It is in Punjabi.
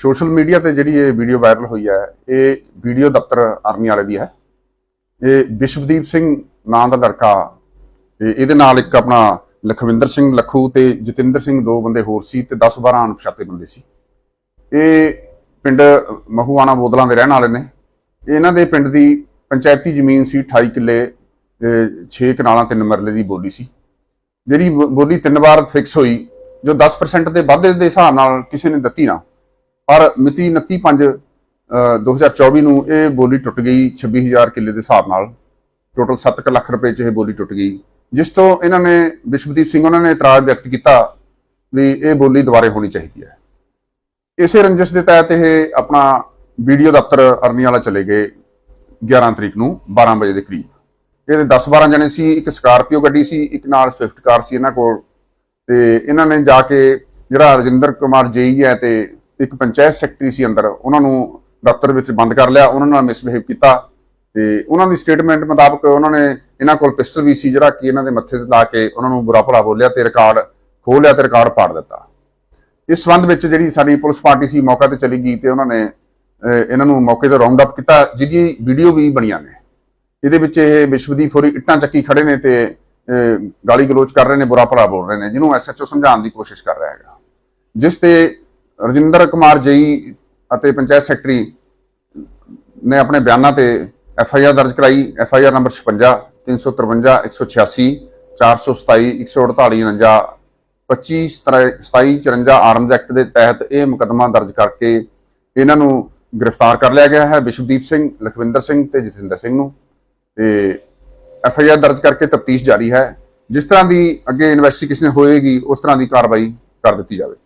ਸੋਸ਼ਲ ਮੀਡੀਆ ਤੇ ਜਿਹੜੀ ਇਹ ਵੀਡੀਓ ਵਾਇਰਲ ਹੋਈ ਹੈ, ਇਹ ਵੀਡੀਓ ਦਫ਼ਤਰ ਆਰਮੀ ਵਾਲੇ ਦੀ ਹੈ। ਇਹ ਵਿਸ਼ਵਦੀਪ ਸਿੰਘ ਨਾਂ ਦਾ ਲੜਕਾ ਤੇ ਇਹਦੇ ਨਾਲ ਇੱਕ ਆਪਣਾ ਲਖਵਿੰਦਰ ਸਿੰਘ ਲੱਖੂ ਤੇ ਜਤਿੰਦਰ ਸਿੰਘ ਦੋ ਬੰਦੇ ਹੋਰ ਸੀ ਤੇ 10 12 ਅਣਪਛਾਤੇ ਬੰਦੇ ਸੀ। ਇਹ ਪਿੰਡ ਮਹੂਆਣਾ ਬੋਦਲਾਂ ਦੇ ਰਹਿਣ ਵਾਲੇ ਨੇ। ਇਹਨਾਂ ਦੇ ਪਿੰਡ ਦੀ ਪੰਚਾਇਤੀ ਜ਼ਮੀਨ ਸੀ 28 ਕਿੱਲੇ 6 ਕਨਾਲਾਂ, ਤਿੰਨ ਮਰਲੇ ਦੀ ਬੋਲੀ ਸੀ। ਜਿਹੜੀ ਬੋ- ਬੋਲੀ ਤਿੰਨ ਵਾਰ ਫਿਕਸ ਹੋਈ, ਜੋ 10% ਦੇ ਵਾਧੇ ਦੇ ਹਿਸਾਬ ਨਾਲ ਕਿਸੇ ਨੇ ਦਿੱਤੀ ਨਾ ਪਰ ਮਿਤੀ 29/5 2024 ਨੂੰ ਇਹ ਬੋਲੀ ਟੁੱਟ ਗਈ 26000 ਕਿੱਲੇ ਦੇ ਹਿਸਾਬ ਨਾਲ। ਟੋਟਲ 7 ਲੱਖ ਰੁਪਏ ਚ ਇਹ ਬੋਲੀ ਟੁੱਟ ਗਈ। ਜਿਸ ਤੋਂ ਇਹਨਾਂ ਨੇ ਵਿਸ਼ਵਦੀਪ ਸਿੰਘ ਉਹਨਾਂ ਨੇ ਇਤਰਾਜ਼ ਵਿਅਕਤ ਕੀਤਾ ਵੀ ਇਹ ਬੋਲੀ ਦੁਬਾਰੇ ਹੋਣੀ ਚਾਹੀਦੀ ਹੈ। ਇਸੇ ਰੰਜਿਸ਼ ਦੇ ਤਹਿਤ ਇਹ ਆਪਣਾ ਵੀਡੀਓ ਦਫ਼ਤਰ ਅਰਨੀ ਵਾਲਾ ਚਲੇ ਗਏ 11 ਤਰੀਕ ਨੂੰ 12 ਵਜੇ ਦੇ ਕਰੀਬ। ਇਹਦੇ 10-12 ਜਣੇ ਸੀ, ਇੱਕ ਸਕਾਰਪੀਓ ਗੱਡੀ ਸੀ, ਇੱਕ ਨਾਲ ਸਵਿਫਟ ਕਾਰ ਸੀ ਇਹਨਾਂ ਕੋਲ। ਤੇ ਇਹਨਾਂ ਨੇ ਜਾ ਕੇ ਜਿਹੜਾ ਰਜਿੰਦਰ ਕੁਮਾਰ ਜੇਈ ਹੈ ਤੇ ਇੱਕ ਪੰਚਾਇਤ ਸੈਕਟਰੀ ਸੀ ਅੰਦਰ, ਉਹਨਾਂ ਨੂੰ ਦਫ਼ਤਰ ਵਿੱਚ ਬੰਦ ਕਰ ਲਿਆ, ਉਹਨਾਂ ਨਾਲ ਮਿਸਬਿਹੇਵ ਕੀਤਾ ਤੇ ਉਹਨਾਂ ਦੀ ਸਟੇਟਮੈਂਟ ਮੁਤਾਬਕ ਉਹਨਾਂ ਨੇ ਇਹਨਾਂ ਕੋਲ ਪਿਸਟਲ ਵੀ ਸੀ ਜਿਹੜਾ ਕਿ ਇਹਨਾਂ ਦੇ ਮੱਥੇ ਤੇ ਲਾ ਕੇ ਉਹਨਾਂ ਨੂੰ ਬੁਰਾ ਭਲਾ ਬੋਲਿਆ ਤੇ ਰਿਕਾਰਡ ਖੋਹ ਲਿਆ ਤੇ ਰਿਕਾਰਡ ਪਾੜ ਦਿੱਤਾ। ਇਸ ਸੰਬੰਧ ਵਿੱਚ ਜਿਹੜੀ ਸਾਡੀ ਪੁਲਿਸ ਪਾਰਟੀ ਸੀ ਮੌਕਾ ਤੇ ਚਲੀ ਗਈ ਤੇ ਉਹਨਾਂ ਨੇ ਇਹਨਾਂ ਨੂੰ ਮੌਕੇ ਤੇ ਰਾਉਂਡ ਅਪ ਕੀਤਾ। ਜਿਹਦੀ ਵੀਡੀਓ ਵੀ ਬਣੀਆਂ ਨੇ। ਇਹਦੇ ਵਿੱਚ ਇਹ ਵਿਸ਼ਵਦੀਪ ਹੋਰੀ ਇੱਟਾਂ ਚੱਕੀ ਖੜੇ ਨੇ ਤੇ ਗਾਲੀ ਗਲੋਚ ਕਰ ਰਹੇ ਨੇ, ਬੁਰਾ ਭਲਾ ਬੋਲ ਰਹੇ ਨੇ, ਜਿਹਨੂੰ ਐਸਐਚਓ ਸਮਝਾਉਣ ਦੀ ਕੋਸ਼ਿਸ਼ ਕਰ ਰਿਹਾ ਹੈਗਾ। ਜਿਸ ਤੇ ਰਜਿੰਦਰ ਕੁਮਾਰ ਜਈ ਅਤੇ ਪੰਚਾਇਤ ਸੈਕਟਰੀ ਨੇ ਆਪਣੇ ਬਿਆਨਾਂ ਤੇ ਐਫ ਆਈ ਆਰ ਦਰਜ ਕਰਾਈ। F I R number 56 353 186 427 148 49 25 27 54 Arms Act ਦੇ ਤਹਿਤ ਇਹ ਮੁਕੱਦਮਾ ਦਰਜ ਕਰਕੇ ਇਹਨਾਂ ਨੂੰ ਗ੍ਰਿਫਤਾਰ ਕਰ ਲਿਆ ਗਿਆ ਹੈ ਵਿਸ਼ਵਦੀਪ ਸਿੰਘ, ਲਖਵਿੰਦਰ ਸਿੰਘ ਤੇ ਜਤਿੰਦਰ ਸਿੰਘ ਨੂੰ। ਤੇ ਐਫ ਆਈ ਆਰ ਦਰਜ ਕਰਕੇ ਤਫਤੀਸ਼ ਜਾਰੀ ਹੈ। ਜਿਸ ਤਰ੍ਹਾਂ ਦੀ ਅੱਗੇ ਇਨਵੈਸਟੀਗੇਸ਼ਨ ਹੋਏਗੀ, ਉਸ ਤਰ੍ਹਾਂ ਦੀ ਕਾਰਵਾਈ ਕਰ ਦਿੱਤੀ ਜਾਵੇ।